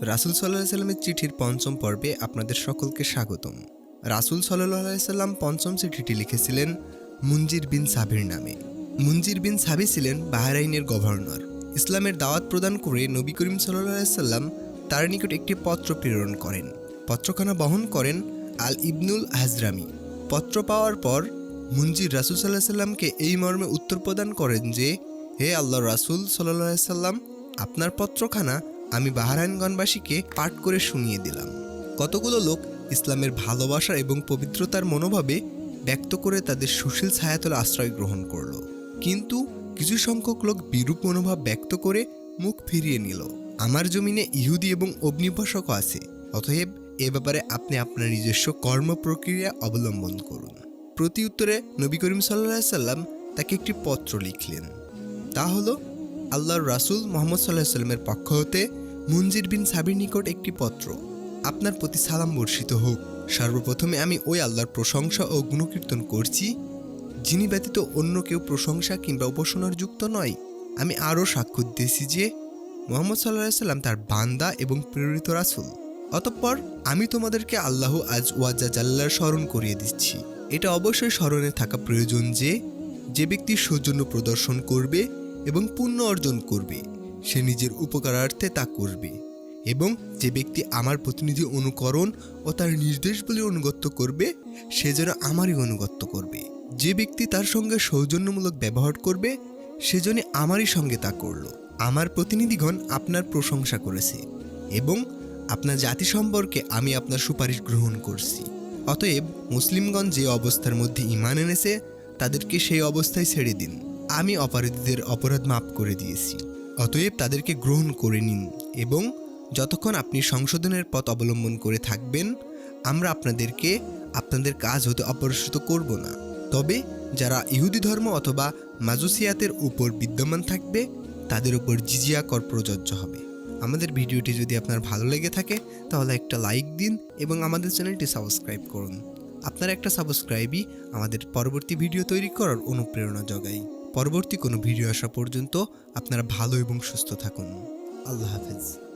রাসুল সাল্লাহ সাল্লামের চিঠির পঞ্চম পর্বে আপনাদের সকলকে স্বাগতম। রাসুল সাল্লাহ সাল্লাম পঞ্চম চিঠিটি লিখেছিলেন মুঞ্জির বিন সাবির নামে। মুঞ্জির বিন সাবি ছিলেন বাহরাইনের গভর্নর। ইসলামের দাওয়াত প্রদান করে নবী করিম সাল্লাহ সাল্লাম তার নিকট একটি পত্র প্রেরণ করেন। পত্রখানা বহন করেন আল ইবনুল হাজরামি। পত্র পাওয়ার পর মুঞ্জির রাসুল সাল্লাহ সাল্লামকে এই মর্মে উত্তর প্রদান করেন যে, হে আল্লাহ রাসুল সাল্লাহ সাল্লাম, আপনার পত্রখানা আমি বাহারায়নগণবাসীকে পাঠ করে শুনিয়ে দিলাম। কতগুলো লোক ইসলামের ভালোবাসা এবং পবিত্রতার মনোভাবে ব্যক্ত করে তাদের সুশীল ছায়াতলে আশ্রয় গ্রহণ করল। কিন্তু কিছু সংখ্যক লোক বিরূপ মনোভাব ব্যক্ত করে মুখ ফিরিয়ে নিল। আমার জমিনে ইহুদি এবং অগ্নিপাসকও আছে, অতএব এ ব্যাপারে আপনি আপনার নিজস্ব কর্ম প্রক্রিয়া অবলম্বন করুন। প্রতি উত্তরে নবী করিম সাল্লাহ সাল্লাম তাকে একটি পত্র লিখলেন। তা হলো আল্লাহর রাসুল মোহাম্মদ সাল্লাহ সাল্লামের পক্ষ হতে মুনজির বিন সাবির নিকট একটি পত্র। আপনার প্রতি সালাম বর্ষিত হোক। সর্বপ্রথমে আমি ওই আল্লাহর প্রশংসা ও গুণকীর্তন করছি, যিনি ব্যতীত অন্য কেউ প্রশংসা কিংবা উপাসনার যুক্ত নয়। আমি আরও সাক্ষ্য দিতেছি যে মোহাম্মদ সাল্লাহ সাল্লাম তার বান্দা এবং প্রেরিত রাসুল। অতঃপর আমি তোমাদেরকে আল্লাহ আজ ওয়াজা জাল্লার স্মরণ করিয়ে দিচ্ছি। এটা অবশ্যই স্মরণে থাকা প্রয়োজন যে যে ব্যক্তি সৌজন্য প্রদর্শন করবে এবং পুণ্য অর্জন করবে। সে নিজের উপকারার্থে তা করবে এবং যে ব্যক্তি আমার প্রতিনিধি অনুকরণ ও তার নির্দেশগুলি অনুগত্য করবে, সে যেন আমারই অনুগত্য করবে। যে ব্যক্তি তার সঙ্গে সৌজন্যমূলক ব্যবহার করবে সেজন্য আমারই সঙ্গে তা করল। আমার প্রতিনিধিগণ আপনার প্রশংসা করেছে এবং আপনার জাতি সম্পর্কে আমি আপনার সুপারিশ গ্রহণ করছি। অতএব মুসলিমগণ যে অবস্থার মধ্যে ইমান এনেছে, তাদেরকে সেই অবস্থায় ছেড়ে দিন। আমি অপরাধীদের অপরাধ মাফ করে দিয়েছি। অতএব তাদেরকে গ্রহণ করে নিন এবং যতক্ষণ আপনি সংশোধনের পথ অবলম্বন করে থাকবেন, আমরা আপনাদেরকে আপনাদের কাজ হতে অপরিচিত করব না। তবে যারা ইহুদি ধর্ম অথবা মাজুসিয়াতের উপর বিদ্যমান থাকবে, তাদের উপর জিজিয়া কর প্রযোজ্য হবে। আমাদের ভিডিওটি যদি আপনার ভালো লেগে থাকে, তাহলে একটা লাইক দিন এবং আমাদের চ্যানেলটি সাবস্ক্রাইব করুন। আপনার একটা সাবস্ক্রাইবই আমাদের পরবর্তী ভিডিও তৈরি করার অনুপ্রেরণা যোগায় পরবর্তী কোনো ভিডিও আসা পর্যন্ত আপনারা ভালো এবং সুস্থ থাকুন। আল্লাহ হাফেজ।